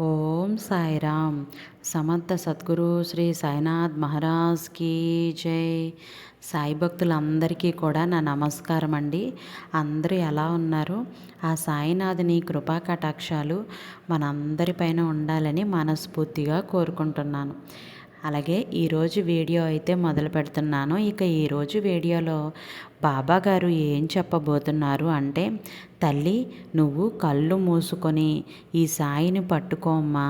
ఓం సాయిరామ్. సమర్థ సద్గురు శ్రీ సాయినాథ్ మహారాజ్కి జై. సాయి భక్తులందరికీ కూడా నా నమస్కారం అండి. అందరూ ఎలా ఉన్నారు? ఆ సాయినాథుని కృపా కటాక్షాలు మనందరిపైన ఉండాలని మనస్ఫూర్తిగా కోరుకుంటున్నాను. అలాగే ఈరోజు వీడియో అయితే మొదలు పెడుతున్నాను. ఇక ఈరోజు వీడియోలో బాబా గారు ఏం చెప్పబోతున్నారు అంటే తల్లి నువ్వు కళ్ళు మూసుకొని ఈ సాయిని పట్టుకోమ్మా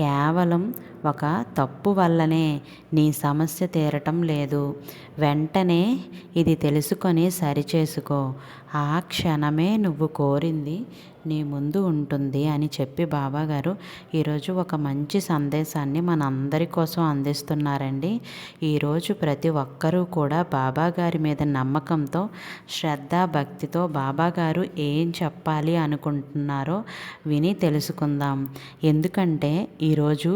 కేవలం ఒక తప్పు వల్లనే నీ సమస్య తీరటం లేదు. వెంటనే ఇది తెలుసుకొని సరిచేసుకో. ఆ క్షణమే నువ్వు కోరింది నీ ముందు ఉంటుంది అని చెప్పి బాబాగారు ఈరోజు ఒక మంచి సందేశాన్ని మనందరి కోసం అందిస్తున్నారండి. ఈరోజు ప్రతి ఒక్కరూ కూడా బాబాగారి మీద నమ్మకంతో శ్రద్ధ భక్తితో బాబాగారు ఏం చెప్పాలి అనుకుంటున్నారో విని తెలుసుకుందాం. ఎందుకంటే ఈరోజు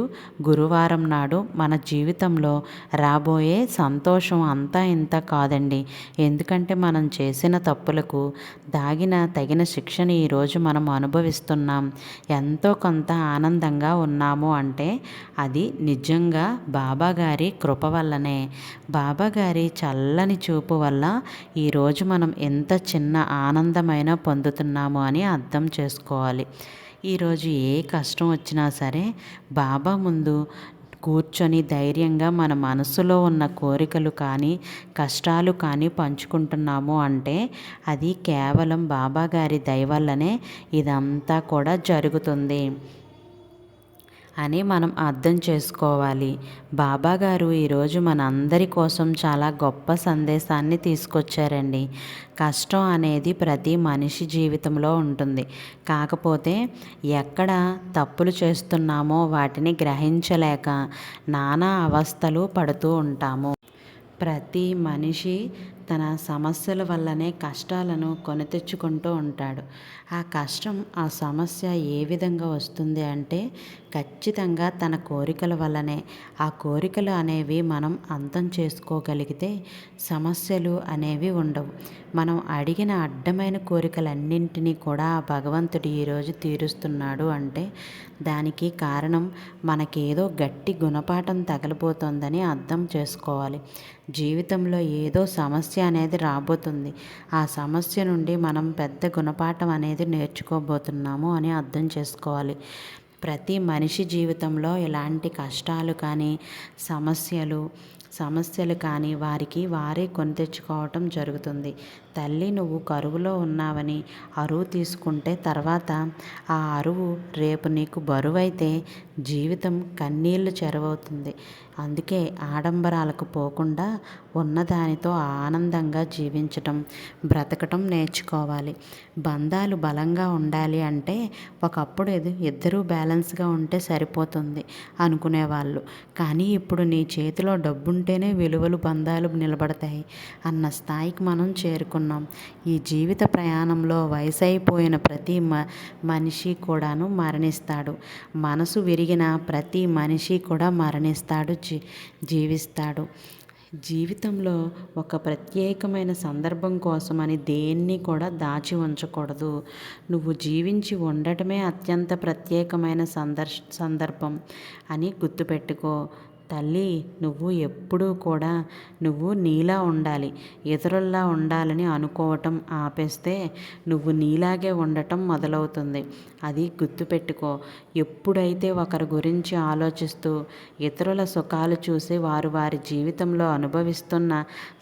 గురువారం నాడు మన జీవితంలో రాబోయే సంతోషం అంతా ఇంత కాదండి. ఎందుకంటే మనం చేసిన తప్పులకు దాగిన తగిన శిక్షణ ఈరోజు మనం అనుభవిస్తున్నాం ఎంతో కొంత ఆనందంగా ఉన్నాము అంటే అది నిజంగా బాబాగారి కృప వల్లనే. బాబాగారి చల్లని చూపు వల్ల ఈరోజు మనం ఎంత చిన్న ఆనందమైన పొందుతున్నాము అని అర్థం చేసుకోవాలి. ఈరోజు ఏ కష్టం వచ్చినా సరే బాబా ముందు కూర్చొని ధైర్యంగా మన మనసులో ఉన్న కోరికలు కానీ కష్టాలు కానీ పంచుకుంటున్నాము అంటే అది కేవలం బాబా గారి దయవల్లనే ఇదంతా కూడా జరుగుతుంది. అని మనం అర్థం చేసుకోవాలి. బాబాగారు ఈరోజు మన అందరి కోసం చాలా గొప్ప సందేశాన్ని తీసుకొచ్చారండి. కష్టం అనేది ప్రతి మనిషి జీవితంలో ఉంటుంది. కాకపోతే ఎక్కడ తప్పులు చేస్తున్నామో వాటిని గ్రహించలేక నానా అవస్థలు పడుతూ ఉంటాము. ప్రతి మనిషి తన సమస్యల వల్లనే కష్టాలను కొని తెచ్చుకుంటూ ఉంటాడు. ఆ కష్టం ఆ సమస్య ఏ విధంగా వస్తుంది అంటే ఖచ్చితంగా తన కోరికల వల్లనే. ఆ కోరికలు అనేవి మనం అంతం చేసుకోగలిగితే సమస్యలు అనేవి ఉండవు. మనం అడిగిన అడ్డమైన కోరికలన్నింటినీ కూడా ఆ భగవంతుడు ఈరోజు తీరుస్తున్నాడు అంటే దానికి కారణం మనకేదో గట్టి గుణపాఠం తగలిపోతుందని అర్థం చేసుకోవాలి. జీవితంలో ఏదో సమస్య అనేది రాబోతుంది. ఆ సమస్య నుండి మనం పెద్ద గుణపాఠం అనేది నేర్చుకోబోతున్నాము అని అర్థం చేసుకోవాలి. ప్రతి మనిషి జీవితంలో ఇలాంటి కష్టాలు కానీ సమస్యలు సమస్యలు కానీ వారికి వారే కొని తెచ్చుకోవటం జరుగుతుంది. తల్లి నువ్వు కరువులో ఉన్నావని అరువు తీసుకుంటే తర్వాత ఆ అరువు రేపు నీకు బరువైతే జీవితం కన్నీళ్ళు చెరవవుతుంది. అందుకే ఆడంబరాలకు పోకుండా ఉన్నదానితో ఆనందంగా జీవించటం బ్రతకటం నేర్చుకోవాలి. బంధాలు బలంగా ఉండాలి అంటే ఒకప్పుడు ఇద్దరూ బ్యాలెన్స్గా ఉంటే సరిపోతుంది అనుకునేవాళ్ళు. కానీ ఇప్పుడు నీ చేతిలో డబ్బుంటేనే విలువలు బంధాలు నిలబడతాయి. అన్న స్థాయికి మనం చేరుకున్నాం. ఈ జీవిత ప్రయాణంలో వయసు అయిపోయిన ప్రతి మ మనిషి కూడాను మరణిస్తాడు. మనసు విరిగిన ప్రతి మనిషి కూడా మరణిస్తాడు జీ జీవిస్తాడు. జీవితంలో ఒక ప్రత్యేకమైన సందర్భం కోసమని దేన్ని కూడా దాచి ఉంచకూడదు. నువ్వు జీవించి ఉండటమే అత్యంత ప్రత్యేకమైన సందర్శ సందర్భం అని గుర్తుపెట్టుకో. తల్లి నువ్వు ఎప్పుడూ కూడా నువ్వు నీలా ఉండాలి. ఇతరుల్లా ఉండాలని అనుకోవటం ఆపేస్తే నువ్వు నీలాగే ఉండటం మొదలవుతుంది. అది గుర్తుపెట్టుకో ఎప్పుడైతే ఒకరి గురించి ఆలోచిస్తూ ఇతరుల సుఖాలు చూసి వారు వారి జీవితంలో అనుభవిస్తున్న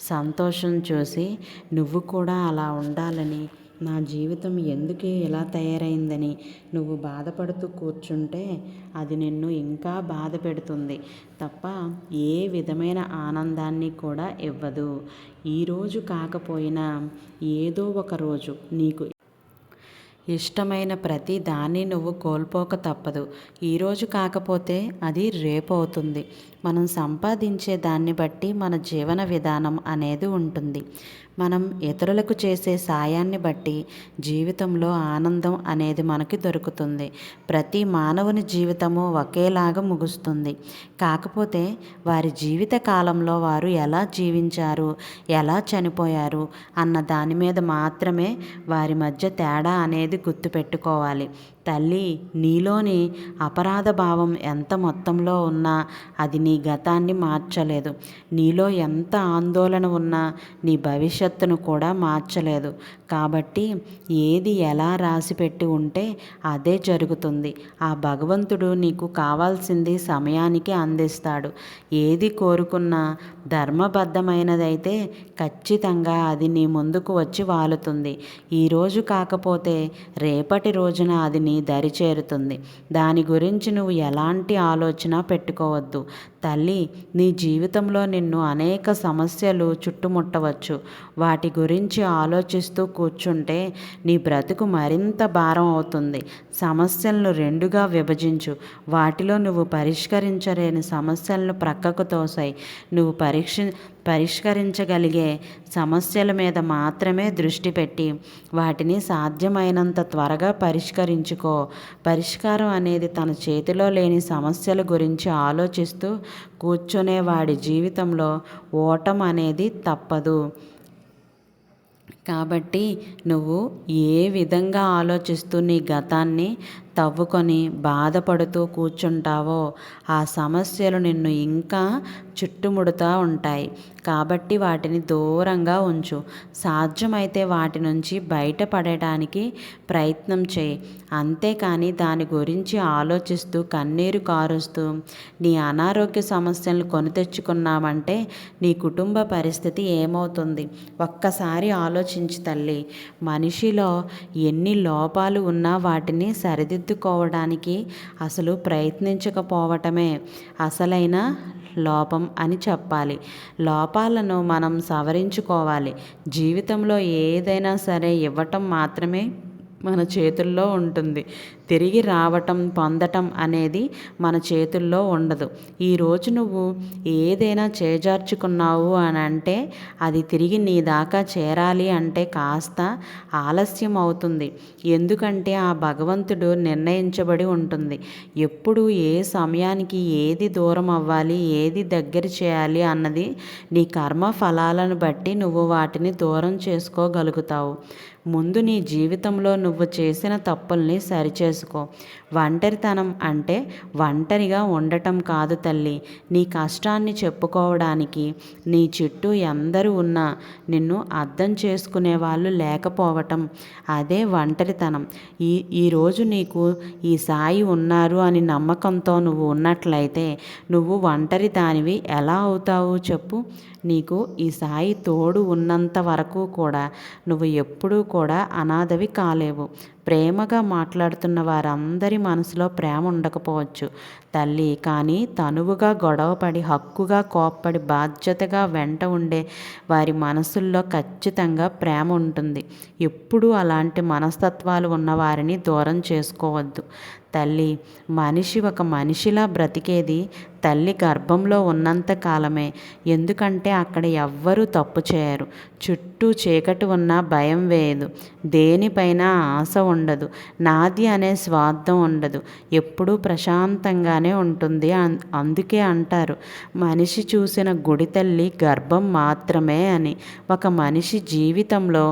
సంతోషం చూసి నువ్వు కూడా అలా ఉండాలని నా జీవితం ఎందుకే ఇలా తయారైందని నువ్వు బాధపడుతూ కూర్చుంటే అది నిన్ను ఇంకా బాధ పెడుతుంది తప్ప ఏ విధమైన ఆనందాన్ని కూడా ఇవ్వదు. ఈరోజు కాకపోయినా ఏదో ఒక రోజు నీకు ఇష్టమైన ప్రతి దాన్ని నువ్వు కోల్పోక తప్పదు. ఈరోజు కాకపోతే అది రేపు అవుతుంది. మనం సంపాదించే దాన్ని బట్టి మన జీవన విధానం అనేది ఉంటుంది. మనం ఇతరులకు చేసే సాయాన్ని బట్టి జీవితంలో ఆనందం అనేది మనకి దొరుకుతుంది. ప్రతి మానవుని జీవితము ఒకేలాగా ముగుస్తుంది. కాకపోతే వారి జీవిత కాలంలో వారు ఎలా జీవించారు ఎలా చనిపోయారు అన్న దాని మీద మాత్రమే వారి మధ్య తేడా అనేది గుర్తుపెట్టుకోవాలి. తల్లి నీలోని అపరాధ భావం ఎంత మొత్తంలో ఉన్నా అది నీ గతాన్ని మార్చలేదు. నీలో ఎంత ఆందోళన ఉన్నా నీ భవిష్యత్తును కూడా మార్చలేదు. కాబట్టి ఏది ఎలా రాసిపెట్టి ఉంటే అదే జరుగుతుంది. ఆ భగవంతుడు నీకు కావాల్సింది సమయానికి అందిస్తాడు. ఏది కోరుకున్నా ధర్మబద్ధమైనదైతే ఖచ్చితంగా అది నీ ముందుకు వచ్చి వాలుతుంది. ఈరోజు కాకపోతే రేపటి రోజున అది నీ దరి చేరుతుంది. దాని గురించి నువ్వు ఎలాంటి ఆలోచన పెట్టుకోవద్దు. తల్లి నీ జీవితంలో నిన్ను అనేక సమస్యలు చుట్టుముట్టవచ్చు. వాటి గురించి ఆలోచిస్తూ కూర్చుంటే నీ బ్రతుకు మరింత భారం అవుతుంది. సమస్యలను రెండుగా విభజించు. వాటిలో నువ్వు పరిష్కరించలేని సమస్యలను ప్రక్కకు తోసాయి నువ్వు పరీక్ష పరిష్కరించగలిగే సమస్యల మీద మాత్రమే దృష్టి పెట్టి వాటిని సాధ్యమైనంత త్వరగా పరిష్కరించుకో. పరిష్కారం అనేది తన చేతిలో లేని సమస్యల గురించి ఆలోచిస్తూ కూర్చునే వాడి జీవితంలో ఓటం అనేది తప్పదు. కాబట్టి నువ్వు ఏ విధంగా ఆలోచిస్తూ నీ గతాన్ని తవ్వుకొని బాధపడుతూ కూర్చుంటావో ఆ సమస్యలు నిన్ను ఇంకా చుట్టుముడుతూ ఉంటాయి. కాబట్టి వాటిని దూరంగా ఉంచు. సాధ్యమైతే వాటి నుంచి బయటపడటానికి ప్రయత్నం చేయి. అంతేకాని దాని గురించి ఆలోచిస్తూ కన్నీరు కారుస్తూ నీ అనారోగ్య సమస్యలను కొని తెచ్చుకున్నామంటే నీ కుటుంబ పరిస్థితి ఏమవుతుంది? ఒక్కసారి ఆలోచించి తల్లి. మనిషిలో ఎన్ని లోపాలు ఉన్నా వాటిని సరిదిద్దు సరిదిద్దుకోవడానికి అసలు ప్రయత్నించకపోవటమే అసలైన లోపం అని చెప్పాలి. లోపాలను మనం సవరించుకోవాలి. జీవితంలో ఏదైనా సరే ఇవ్వటం మాత్రమే మన చేతుల్లో ఉంటుంది. తిరిగి రావటం పొందటం అనేది మన చేతుల్లో ఉండదు. ఈరోజు నువ్వు ఏదైనా చేజార్చుకున్నావు అని అంటే అది తిరిగి నీ దాకా చేరాలి అంటే కాస్త ఆలస్యం అవుతుంది. ఎందుకంటే ఆ భగవంతుడు నిర్ణయించబడి ఉంటుంది. ఎప్పుడు ఏ సమయానికి ఏది దూరం అవ్వాలి ఏది దగ్గర చేయాలి అన్నది నీ కర్మ ఫలాలను బట్టి నువ్వు వాటిని దూరం చేసుకోగలుగుతావు. ముందు నీ జీవితంలో నువ్వు చేసిన తప్పుల్ని చేసుకో. ఒంటరితనం అంటే ఒంటరిగా ఉండటం కాదు తల్లి. నీ కష్టాన్ని చెప్పుకోవడానికి నీ చుట్టూ ఎందరూ ఉన్నా నిన్ను అర్థం చేసుకునే వాళ్ళు లేకపోవటం. అదే ఒంటరితనం. ఈ ఈరోజు నీకు ఈ సాయి ఉన్నారు అని నమ్మకంతో నువ్వు ఉన్నట్లయితే నువ్వు ఒంటరి దానివి ఎలా అవుతావు చెప్పు. నీకు ఈ సాయి తోడు ఉన్నంత వరకు కూడా నువ్వు ఎప్పుడూ కూడా అనాథవి కాలేవు. ప్రేమగా మాట్లాడుతున్న వారందరి మనసులో ప్రేమ ఉండకపోవచ్చు. తల్లి కానీ తనువుగా గొడవపడి హక్కుగా కోప్పడి బాధ్యతగా వెంట ఉండే వారి మనసుల్లో ఖచ్చితంగా ప్రేమ ఉంటుంది. ఎప్పుడూ అలాంటి మనస్తత్వాలు ఉన్నవారిని దూరం చేసుకోవద్దు. తల్లి మనిషి ఒక మనిషిలా బ్రతికేది తల్లి గర్భంలో ఉన్నంత కాలమే. ఎందుకంటే అక్కడ ఎవ్వరూ తప్పు చేయరు. చుట్టూ చీకటి ఉన్న భయం వేయదు. దేనిపైన ఆశ ఉండదు. నాది అనే స్వార్థం ఉండదు. ఎప్పుడూ ప్రశాంతంగానే ఉంటుంది అందుకే అంటారు. మనిషి చూసిన గుడి తల్లి గర్భం మాత్రమే అని. ఒక మనిషి జీవితంలో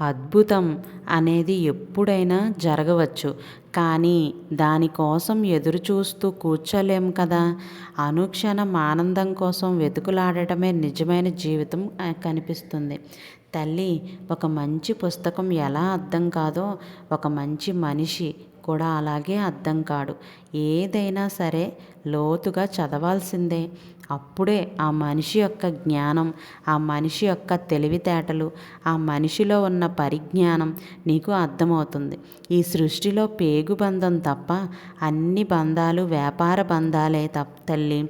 అద్భుతం అనేది ఎప్పుడైనా జరగవచ్చు. కానీ దానికోసం ఎదురు చూస్తూ కూర్చోలేం కదా? అనుక్షణం ఆనందం కోసం వెతుకులాడటమే నిజమైన జీవితం కనిపిస్తుంది. తల్లి ఒక మంచి పుస్తకం ఎలా అర్థం కాదో ఒక మంచి మనిషి కూడా అలాగే అర్థం కాడు. ఏదైనా సరే లోతుగా చదవాల్సిందే. అప్పుడే ఆ మనిషి యొక్క జ్ఞానం ఆ మనిషి యొక్క తెలివితేటలు ఆ మనిషిలో ఉన్న పరిజ్ఞానం నీకు అర్థమవుతుంది. ఈ సృష్టిలో పేగు బంధం తప్ప అన్ని బంధాలు వ్యాపార బంధాలే తప్ప తల్లి.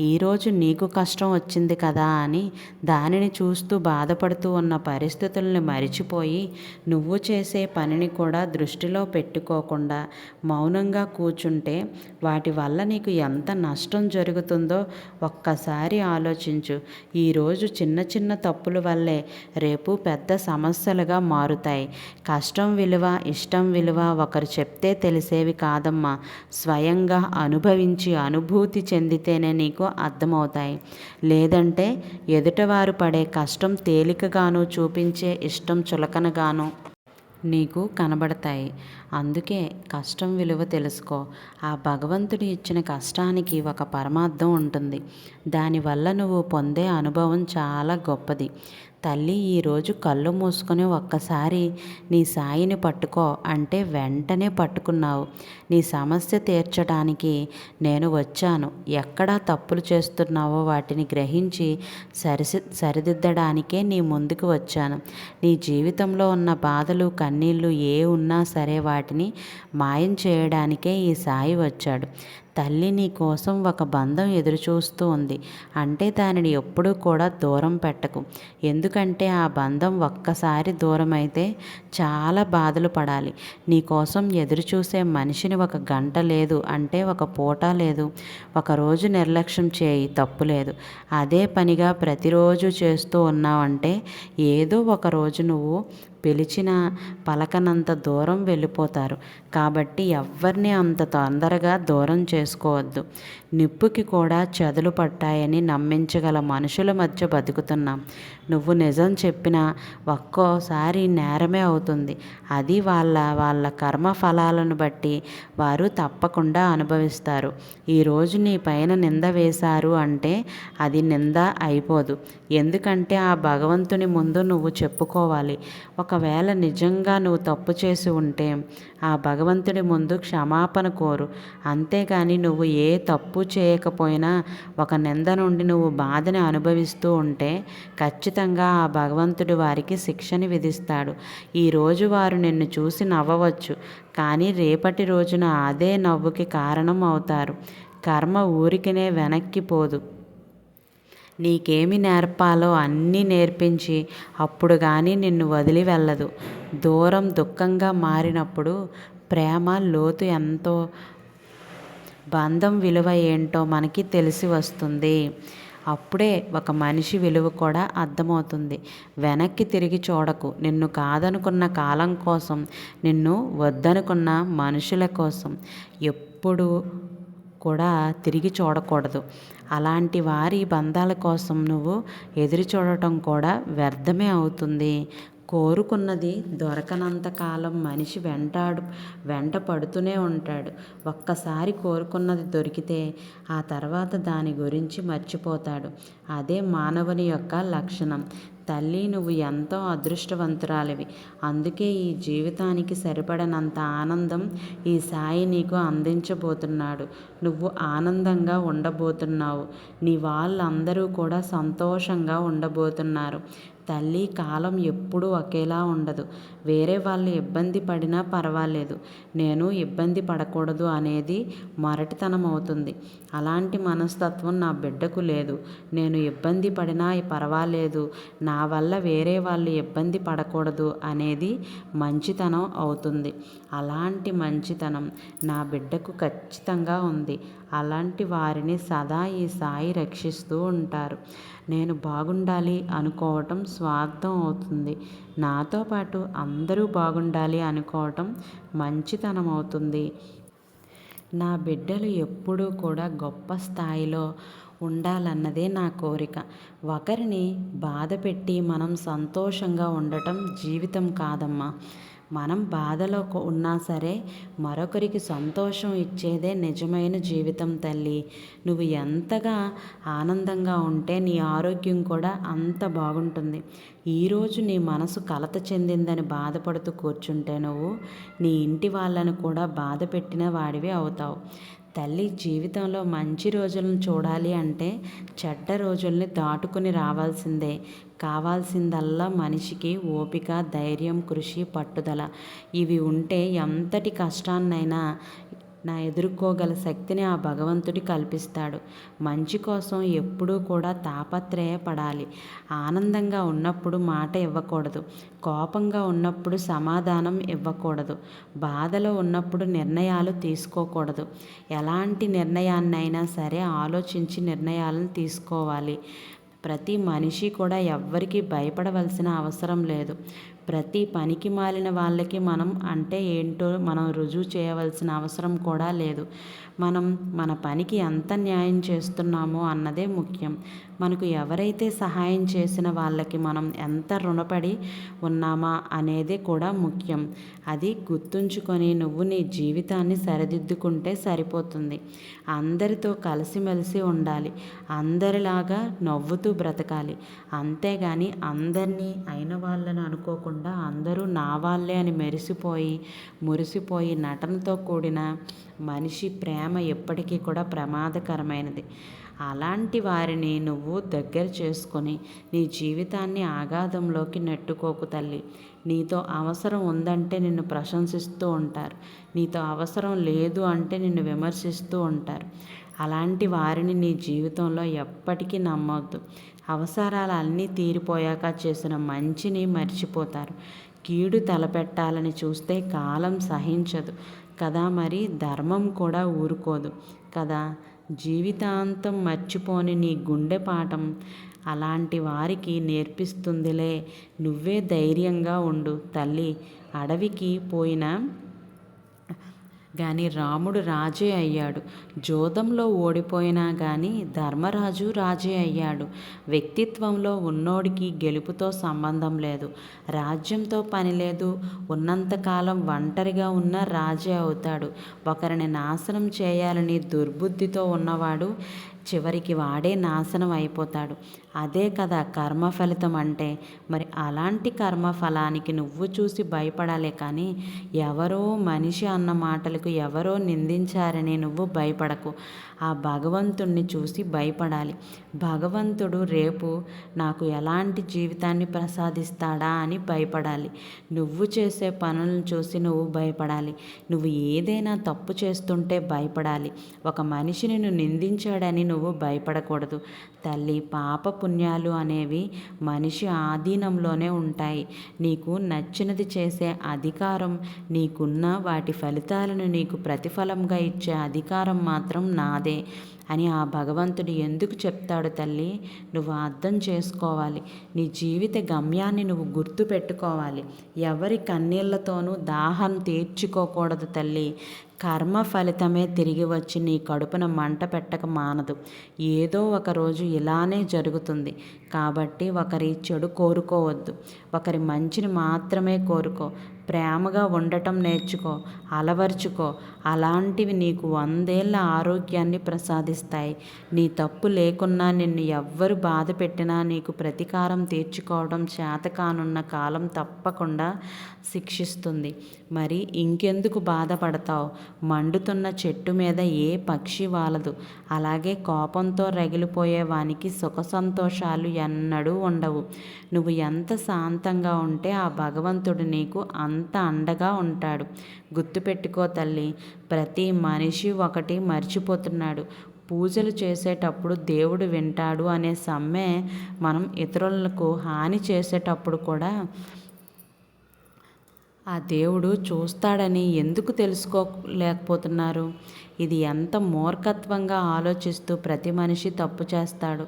ఈరోజు నీకు కష్టం వచ్చింది కదా అని దానిని చూస్తూ బాధపడుతూ ఉన్న పరిస్థితుల్ని మరిచిపోయి నువ్వు చేసే పనిని కూడా దృష్టిలో పెట్టుకోకుండా మౌనంగా కూర్చుంటే వాటి వల్ల నీకు ఎంత నష్టం జరుగుతుందో ఒక్క ఒక్కసారి ఆలోచించు. ఈరోజు చిన్న చిన్న తప్పుల వల్లే రేపు పెద్ద సమస్యలుగా మారుతాయి. కష్టం విలువ ఇష్టం విలువ ఒకరు చెప్తే తెలిసేవి కాదమ్మా. స్వయంగా అనుభవించి అనుభూతి చెందితేనే నీకు అర్థమవుతాయి. లేదంటే ఎదుటవారు పడే కష్టం తేలికగాను చూపించే ఇష్టం చులకనగాను నీకు కనబడతాయి. అందుకే కష్టం విలువ తెలుసుకో. ఆ భగవంతుడు ఇచ్చిన కష్టానికి ఒక పరమార్థం ఉంటుంది. దానివల్ల నువ్వు పొందే అనుభవం చాలా గొప్పది. తల్లి ఈరోజు కళ్ళు మూసుకొని ఒక్కసారి నీ సాయిని పట్టుకో అంటే వెంటనే పట్టుకున్నావు. నీ సమస్య తీర్చడానికి నేను వచ్చాను. ఎక్కడా తప్పులు చేస్తున్నావో వాటిని గ్రహించి సరిసి సరిదిద్దడానికే నీ ముందుకు వచ్చాను. నీ జీవితంలో ఉన్న బాధలు కన్నీళ్ళు ఏ ఉన్నా సరే వాటిని మాయం చేయడానికే ఈ సాయి వచ్చాడు. తల్లి నీ కోసం ఒక బంధం ఎదురుచూస్తూ ఉంది. అంటే దానిని ఎప్పుడూ కూడా దూరం పెట్టకు. ఎందుకంటే ఆ బంధం ఒక్కసారి దూరం అయితే చాలా బాధలు పడాలి. నీ కోసం ఎదురుచూసే మనిషిని ఒక గంట లేదు అంటే ఒక పూట లేదు ఒక రోజు నిర్లక్ష్యం చేయి తప్పు లేదు. అదే పనిగా ప్రతిరోజు చేస్తూ ఉన్నావంటే ఏదో ఒక రోజు నువ్వు పిలిచిన పలకనంత దూరం వెళ్ళిపోతారు. కాబట్టి ఎవరిని అంత తొందరగా దూరం చేసుకోవద్దు. నిప్పుకి కూడా చెదలు పట్టాయని నమ్మించగల మనుషుల మధ్య బతుకుతున్నాం. నువ్వు నిజం చెప్పినా ఒక్కోసారి నేరమే అవుతుంది. అది వాళ్ళ వాళ్ళ కర్మ ఫలాలను బట్టి వారు తప్పకుండా అనుభవిస్తారు. ఈరోజు నీ పైన నింద వేశారు అంటే అది నింద అయిపోదు. ఎందుకంటే ఆ భగవంతుని ముందు నువ్వు చెప్పుకోవాలి. ఒకవేళ నిజంగా నువ్వు తప్పు చేసి ఉంటే ఆ భగవంతుడి ముందు క్షమాపణ కోరు. అంతేగాని నువ్వు ఏ తప్పు చేయకపోయినా ఒక నింద నుండి నువ్వు బాధని అనుభవిస్తూ ఉంటే ఖచ్చితంగా ఆ భగవంతుడి వారికి శిక్షని విధిస్తాడు. ఈరోజు వారు నిన్ను చూసి నవ్వవచ్చు కానీ రేపటి రోజున అదే నవ్వుకి కారణం అవుతారు. కర్మ ఊరికినే వెనక్కి పోదు. నీకేమి నేర్పాలో అన్నీ నేర్పించి అప్పుడు కానీ నిన్ను వదిలి వెళ్ళదు. దూరం దుఃఖంగా మారినప్పుడు ప్రేమ లోతు ఎంతో బంధం విలువ ఏంటో మనకి తెలిసి వస్తుంది. అప్పుడే ఒక మనిషి విలువ కూడా అర్థమవుతుంది. వెనక్కి తిరిగి చూడకు. నిన్ను కాదనుకున్న కాలం కోసం నిన్ను వద్దనుకున్న మనుషుల కోసం ఎప్పుడు కూడా తిరిగి చూడకూడదు. అలాంటి వారి బంధాల కోసం నువ్వు ఎదురు చూడటం కూడా వ్యర్థమే అవుతుంది. కోరుకున్నది దొరకనంత కాలం మనిషి వెంటాడు వెంట పడుతూనే ఉంటాడు. ఒక్కసారి కోరుకున్నది దొరికితే ఆ తర్వాత దాని గురించి మర్చిపోతాడు. అదే మానవుని యొక్క లక్షణం. తల్లి నువ్వు ఎంతో అదృష్టవంతురాలివి. అందుకే ఈ జీవితానికి సరిపడనంత ఆనందం ఈ సాయి నీకు అందించబోతున్నాడు. నువ్వు ఆనందంగా ఉండబోతున్నావు. నీ వాళ్ళందరూ కూడా సంతోషంగా ఉండబోతున్నారు. తల్లి కాలం ఎప్పుడూ ఒకేలా ఉండదు. వేరే వాళ్ళు ఇబ్బంది పడినా పర్వాలేదు. నేను ఇబ్బంది పడకూడదు అనేది మొరటితనం అవుతుంది అలాంటి మనస్తత్వం నా బిడ్డకు లేదు. నేను ఇబ్బంది పడినా పర్వాలేదు. నా వల్ల వేరే వాళ్ళు ఇబ్బంది పడకూడదు అనేది మంచితనం అవుతుంది. అలాంటి మంచితనం నా బిడ్డకు ఖచ్చితంగా ఉంది. అలాంటి వారిని సదా ఈ సాయి రక్షిస్తూ ఉంటారు. నేను బాగుండాలి అనుకోవటం స్వార్థం అవుతుంది. నాతో పాటు అందరూ బాగుండాలి అనుకోవటం మంచితనం అవుతుంది. నా బిడ్డలు ఎప్పుడూ కూడా గొప్ప స్థాయిలో ఉండాలన్నదే నా కోరిక. ఒకరిని బాధ పెట్టి మనం సంతోషంగా ఉండటం జీవితం కాదమ్మా. మనం బాధలో ఉన్నా సరే మరొకరికి సంతోషం ఇచ్చేదే నిజమైన జీవితం తల్లి. నువ్వు ఎంతగా ఆనందంగా ఉంటే నీ ఆరోగ్యం కూడా అంత బాగుంటుంది. ఈరోజు నీ మనసు కలత చెందిందని బాధపడుతూ కూర్చుంటే నువ్వు నీ ఇంటి వాళ్ళను కూడా బాధ పెట్టిన వాడివి అవుతావు. తల్లి జీవితంలో మంచి రోజులను చూడాలి అంటే చెడ్డ రోజుల్ని దాటుకుని రావాల్సిందే. కావాల్సిందల్లా మనిషికి ఓపిక ధైర్యం కృషి పట్టుదల. ఇవి ఉంటే ఎంతటి కష్టాన్నైనా నా ఎదుర్కోగల శక్తిని ఆ భగవంతుడి కల్పిస్తాడు. మంచి కోసం ఎప్పుడూ కూడా తాపత్రయపడాలి. ఆనందంగా ఉన్నప్పుడు మాట ఇవ్వకూడదు. కోపంగా ఉన్నప్పుడు సమాధానం ఇవ్వకూడదు. బాధలో ఉన్నప్పుడు నిర్ణయాలు తీసుకోకూడదు. ఎలాంటి నిర్ణయాన్నైనా సరే ఆలోచించి నిర్ణయాలను తీసుకోవాలి. ప్రతి మనిషి కూడా ఎవ్వరికీ భయపడవలసిన అవసరం లేదు. ప్రతి పనికి మాలిన వాళ్ళకి మనం అంటే ఏంటో మనం రుజువు చేయవలసిన అవసరం కూడా లేదు. మనం మన పనికి ఎంత న్యాయం చేస్తున్నామో అన్నదే ముఖ్యం. మనకు ఎవరైతే సహాయం చేసిన వాళ్ళకి మనం ఎంత రుణపడి ఉన్నామా అనేది కూడా ముఖ్యం. అది గుర్తుంచుకొని నువ్వు నీ జీవితాన్ని సరిదిద్దుకుంటే సరిపోతుంది. అందరితో కలిసిమెలిసి ఉండాలి. అందరిలాగా నవ్వుతూ బ్రతకాలి. అంతేగాని అందరినీ అయిన వాళ్ళని అనుకోకుండా అందరూ నా వాళ్ళే అని మెరిసిపోయి మురిసిపోయి నటనతో కూడిన మనిషి ప్రేమ ఎప్పటికీ కూడా ప్రమాదకరమైనది. అలాంటి వారిని నువ్వు దగ్గర చేసుకొని నీ జీవితాన్ని ఆగాధంలోకి నెట్టుకోకు తల్లి. నీతో అవసరం ఉందంటే నిన్ను ప్రశంసిస్తూ ఉంటారు. నీతో అవసరం లేదు అంటే నిన్ను విమర్శిస్తూ ఉంటారు. అలాంటి వారిని నీ జీవితంలో ఎప్పటికీ నమ్మొద్దు. అవసరాలు అన్నీ తీరిపోయాక చేసిన మంచిని మర్చిపోతారు. కీడు తలపెట్టాలని చూస్తే కాలం సహించదు. కదా మరి? ధర్మం కూడా ఊరుకోదు కదా? జీవితాంతం మర్చిపోని నీ గుండె పాఠం అలాంటి వారికి నేర్పిస్తుందిలే. నువ్వే ధైర్యంగా ఉండు తల్లి. అడవికి పోయిన కానీ రాముడు రాజే అయ్యాడు. జోదంలో ఓడిపోయినా కానీ ధర్మరాజు రాజే అయ్యాడు. వ్యక్తిత్వంలో ఉన్నోడికి గెలుపుతో సంబంధం లేదు. రాజ్యంతో పని లేదు. ఉన్నంతకాలం ఒంటరిగా ఉన్న రాజే అవుతాడు. ఒకరిని నాశనం చేయాలని దుర్బుద్ధితో ఉన్నవాడు చివరికి వాడే నాశనం అయిపోతాడు. అదే కదా కర్మ ఫలితం అంటే. మరి అలాంటి కర్మ ఫలానికి నువ్వు చూసి భయపడాలే కానీ ఎవరో మనిషి అన్న మాటలకు ఎవరో నిందించారని నువ్వు భయపడకు. ఆ భగవంతుణ్ణి చూసి భయపడాలి. భగవంతుడు రేపు నాకు ఎలాంటి జీవితాన్ని ప్రసాదిస్తాడా అని భయపడాలి. నువ్వు చేసే పనులను చూసి నువ్వు భయపడాలి. నువ్వు ఏదైనా తప్పు చేస్తుంటే భయపడాలి. ఒక మనిషిని నిన్ను నిందించాడని నువ్వు భయపడకూడదు. తల్లి పాప పుణ్యాలు అనేవి మనిషి ఆధీనంలోనే ఉంటాయి. నీకు నచ్చినది చేసే అధికారం నీకున్న వాటి ఫలితాలను నీకు ప్రతిఫలంగా ఇచ్చే అధికారం మాత్రం నాదే అని ఆ భగవంతుడు ఎందుకు చెప్తాడు తల్లి? నువ్వు అర్థం చేసుకోవాలి. నీ జీవిత గమ్యాన్ని నువ్వు గుర్తు పెట్టుకోవాలి ఎవరి కన్నీళ్ళతోనూ దాహం తీర్చుకోకూడదు తల్లి. కర్మ ఫలితమే తిరిగి వచ్చి నీ కడుపున మంట పెట్టక మానదు. ఏదో ఒక రోజు ఇలానే జరుగుతుంది. కాబట్టి ఒకరి చెడు కోరుకోవద్దు. ఒకరి మంచిని మాత్రమే కోరుకో. ప్రేమగా ఉండటం నేర్చుకో. అలవర్చుకో. అలాంటివి నీకు వందేళ్ళ ఆరోగ్యాన్ని ప్రసాదిస్తాయి. నీ తప్పు లేకున్నా నిన్ను ఎవ్వరు బాధ పెట్టినా నీకు ప్రతీకారం తీర్చుకోవడం చేతకానున్న కాలం తప్పకుండా శిక్షిస్తుంది. మరి ఇంకెందుకు బాధపడతావు? మండుతున్న చెట్టు మీద ఏ పక్షి వాలదు. అలాగే కోపంతో రగిలిపోయే వానికి సుఖ సంతోషాలు ఎన్నడూ ఉండవు. నువ్వు ఎంత శాంతంగా ఉంటే ఆ భగవంతుడు నీకు అంత అండగా ఉంటాడు. గుర్తుపెట్టుకో తల్లి ప్రతి మనిషి ఒకటి మర్చిపోతున్నాడు. పూజలు చేసేటప్పుడు దేవుడు వింటాడు అనే సమ్మె మనం ఇతరులకు హాని చేసేటప్పుడు కూడా ఆ దేవుడు చూస్తాడని ఎందుకు తెలుసుకోలేకపోతున్నారు? ఇది ఎంత మూర్ఖత్వంగా ఆలోచిస్తూ ప్రతి మనిషి తప్పు చేస్తాడు.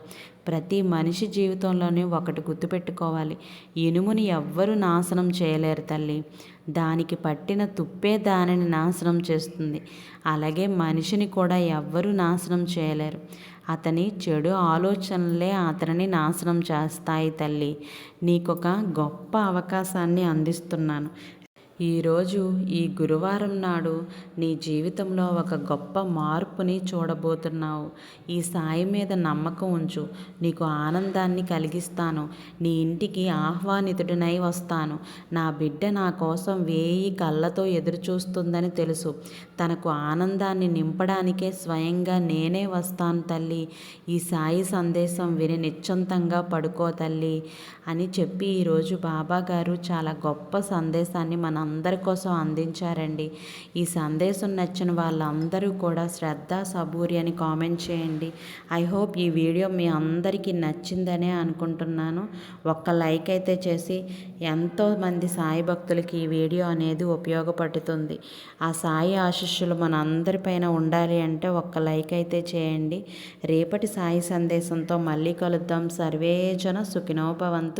ప్రతి మనిషి జీవితంలోనే ఒకటి గుర్తుపెట్టుకోవాలి. ఇనుముని ఎవ్వరూ నాశనం చేయలేరు తల్లి. దానికి పట్టిన తుప్పే దానిని నాశనం చేస్తుంది. అలాగే మనిషిని కూడా ఎవ్వరూ నాశనం చేయలేరు. అతని చెడు ఆలోచనలే అతనిని నాశనం చేస్తాయి తల్లి. నీకొక గొప్ప అవకాశాన్ని అందిస్తున్నాను. ఈరోజు ఈ గురువారం నాడు నీ జీవితంలో ఒక గొప్ప మార్పుని చూడబోతున్నావు. ఈ సాయి మీద నమ్మకం ఉంచు. నీకు ఆనందాన్ని కలిగిస్తాను. నీ ఇంటికి ఆహ్వానితుడినై వస్తాను. నా బిడ్డ నా కోసం వేయి కళ్ళతో ఎదురుచూస్తుందని తెలుసు. తనకు ఆనందాన్ని నింపడానికే స్వయంగా నేనే వస్తాను తల్లి. ఈ సాయి సందేశం విని నిశ్చంతంగా పడుకో తల్లి. అని చెప్పి ఈరోజు బాబా గారు చాలా గొప్ప సందేశాన్ని మన అందరి కోసం అందించారండి. ఈ సందేశం నచ్చిన వాళ్ళందరూ కూడా శ్రద్ధ సబూరి అని కామెంట్ చేయండి. ఐ హోప్ ఈ వీడియో మీ అందరికీ నచ్చిందనే అనుకుంటున్నాను. ఒక్క లైక్ అయితే చేసి ఎంతోమంది సాయి భక్తులకి ఈ వీడియో అనేది ఉపయోగపడుతుంది. ఆ సాయి ఆశిష్యులు మనందరిపైన ఉండాలి అంటే ఒక్క లైక్ అయితే చేయండి. రేపటి సాయి సందేశంతో మళ్ళీ కలుద్దాం. సర్వేజన సుఖినోభవంతు